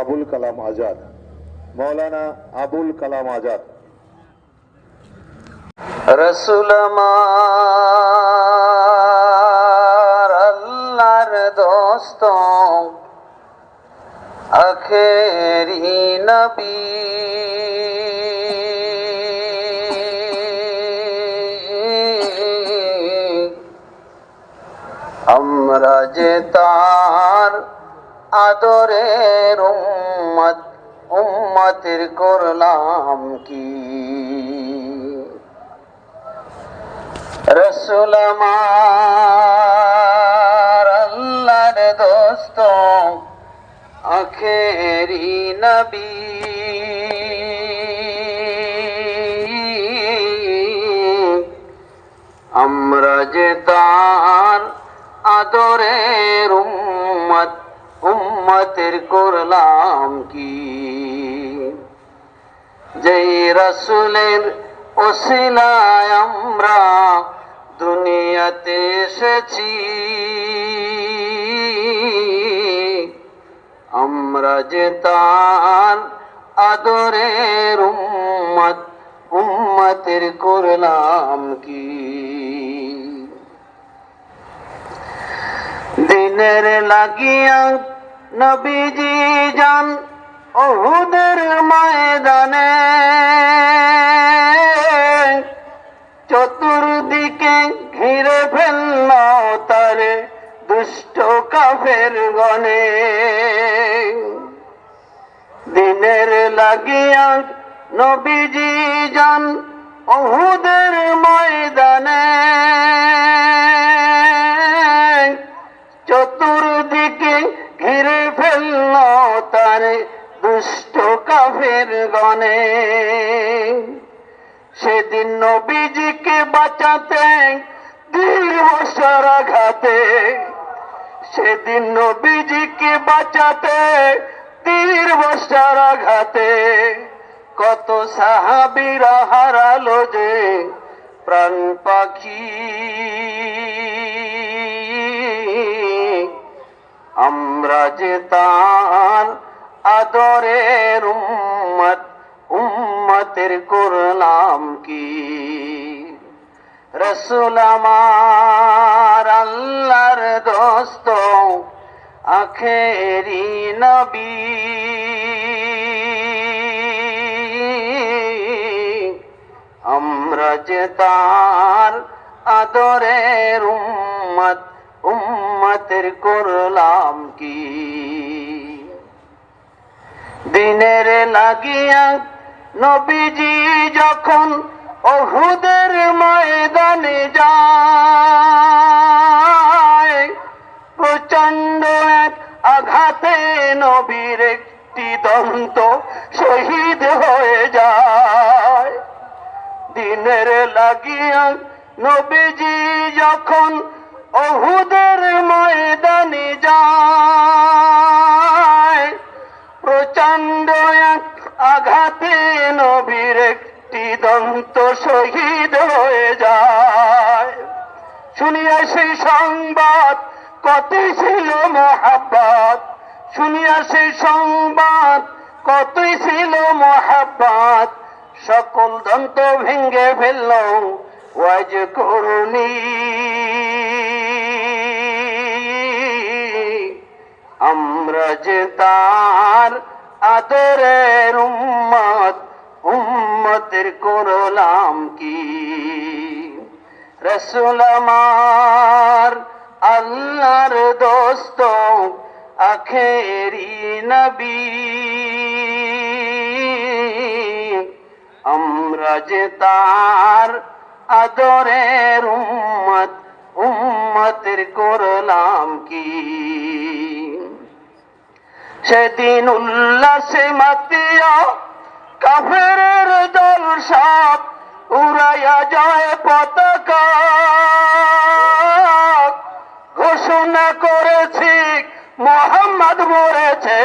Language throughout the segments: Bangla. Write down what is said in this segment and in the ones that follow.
আবুল কালাম আজাদ। মৌলানা আবুল কালাম আজাদ। রসুল আমার আল্লাহর দোস্ত, আখেরি নবী। আমরা যে তার আদরের উম্মত, উম্মতের করলাম কি? রসুল আল্লাহর দোস্ত, আখেরি নবী। আমরা যে তার আদরের উম্মত উম্মতের করলাম কি? যেই রসুলের ওসিলায় আমরা দুনিয়াতে এসেছি, আমরা যে তার আদরের উম্মত, উম্মতের করলাম কি? দিনের লাগিয়া নবীজি যান ওহুদের ময়দানে। চতুর্দিকে ঘিরে ফেলল তারে দুষ্ট কাফের গনে দিনের লাগিয়া নবীজি যান ওহুদের সেদিন নবীজিকে বাঁচাতে দীর্ঘ ঘাতে সেদিন নবীজিকে বাঁচাতে তীর বসার ঘাতে কত সাহাবিরা হারালো যে প্রাণ পাখি। আমরা যে তার উম্মত উম্মতের করলাম কি? রসুল আমার আল্লাহর দোস্ত, আখেরি নবী। আমরা যে আদরের উম্মত, উম্মতের করলাম কি? দিনের লাগিয়া নবীজি যখন অহুদের ময়দানে যায় প্রচণ্ড এক আঘাতে নবীর একটি দন্ত শহীদ হয়ে যায়। দিনের লাগিয়া নবীজি যখন অহুদের ময়দানে যায় প্রচণ্ড এক আঘাতে নবীর একটি দন্ত শহীদ হয়ে যায়। শুনিয়া সেই সংবাদ কত ছিল মহাব্বাত। শুনিয়া সেই সংবাদ, কতই ছিল মহাব্বাত। সকল দন্ত ভেঙ্গে ফেলল ওয়াজ করুনি। আমরা যে তার করলাম কি? রসুল আল্লাহর দোস্ত আখেরি নবী। আমরা যে তার আদরের উম্মত উম্মতের সেদিন উল্লাসে মাতিয়া কাফের দল সাপ উড়াইয়া যায় পতাকা। ঘোষণা করেছি, মোহাম্মদ মরেছে।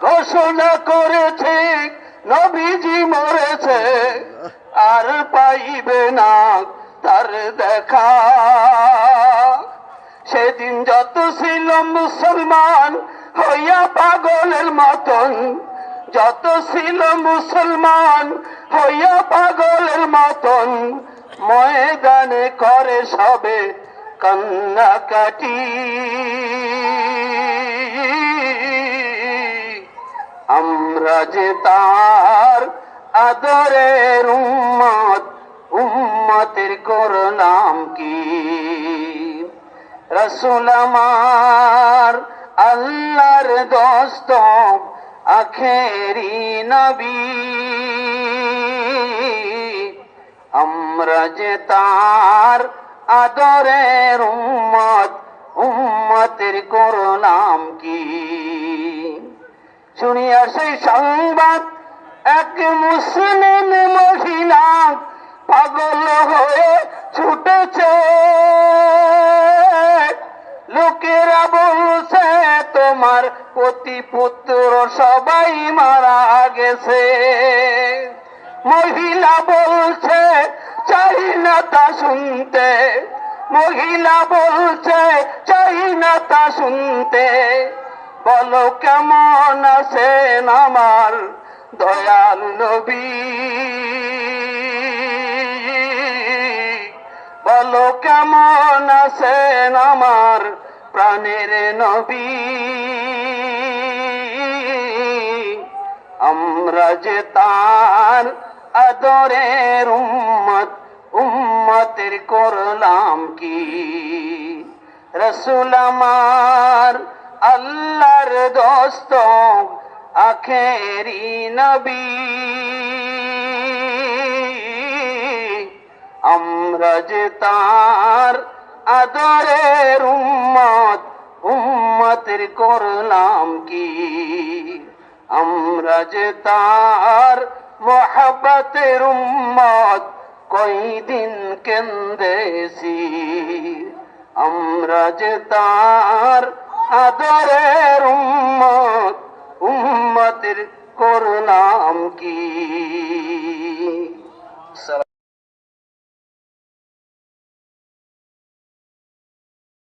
ঘোষণা করেছি, নবীজি মরেছে। আর পাইবে না তার দেখা। সেদিন যত ছিল মুসলমান হইয়া পাগলের মতন, যত ছিল মুসলমান, হইয়া পাগলের মতন, ময়দানে করে সবে কান্নাকাটি আমরা যে তার আদরের উম্মত, উম্মতের করলাম কি? রসুল আমার আল্লাহর দোস্ত, আখেরি নবী। আমরা যে তার আদরের উম্মত, উম্মতের করলাম কি? শুনিয়া সেই সংবাদ, এক মুসলিম মহিলা পাগল হয়ে ছুটেছে। লোকেরা বলছে পতি পুত্র সবাই মারা গেছে। মহিলা বলছে, চাই না তা শুনতে। মহিলা বলছে, চাই না তা শুনতে। বলো, কেমন আছেন আমার দয়াল নবী? বলো, কেমন আছেন আমার প্রাণের নবী? যে তার আদরের উম্মত, উম্মতের করলাম কি? রসুল আমার আল্লাহর দোস্ত, আখেরি নবী। আমরা যে তার আদরের উম্মত, উম্মতের করলাম কি? আমরা যে তার মোহাবতের উম্মত কয়দিন কেন্দেছি? আমরা যে তার আদরের উম্মত উম্মতের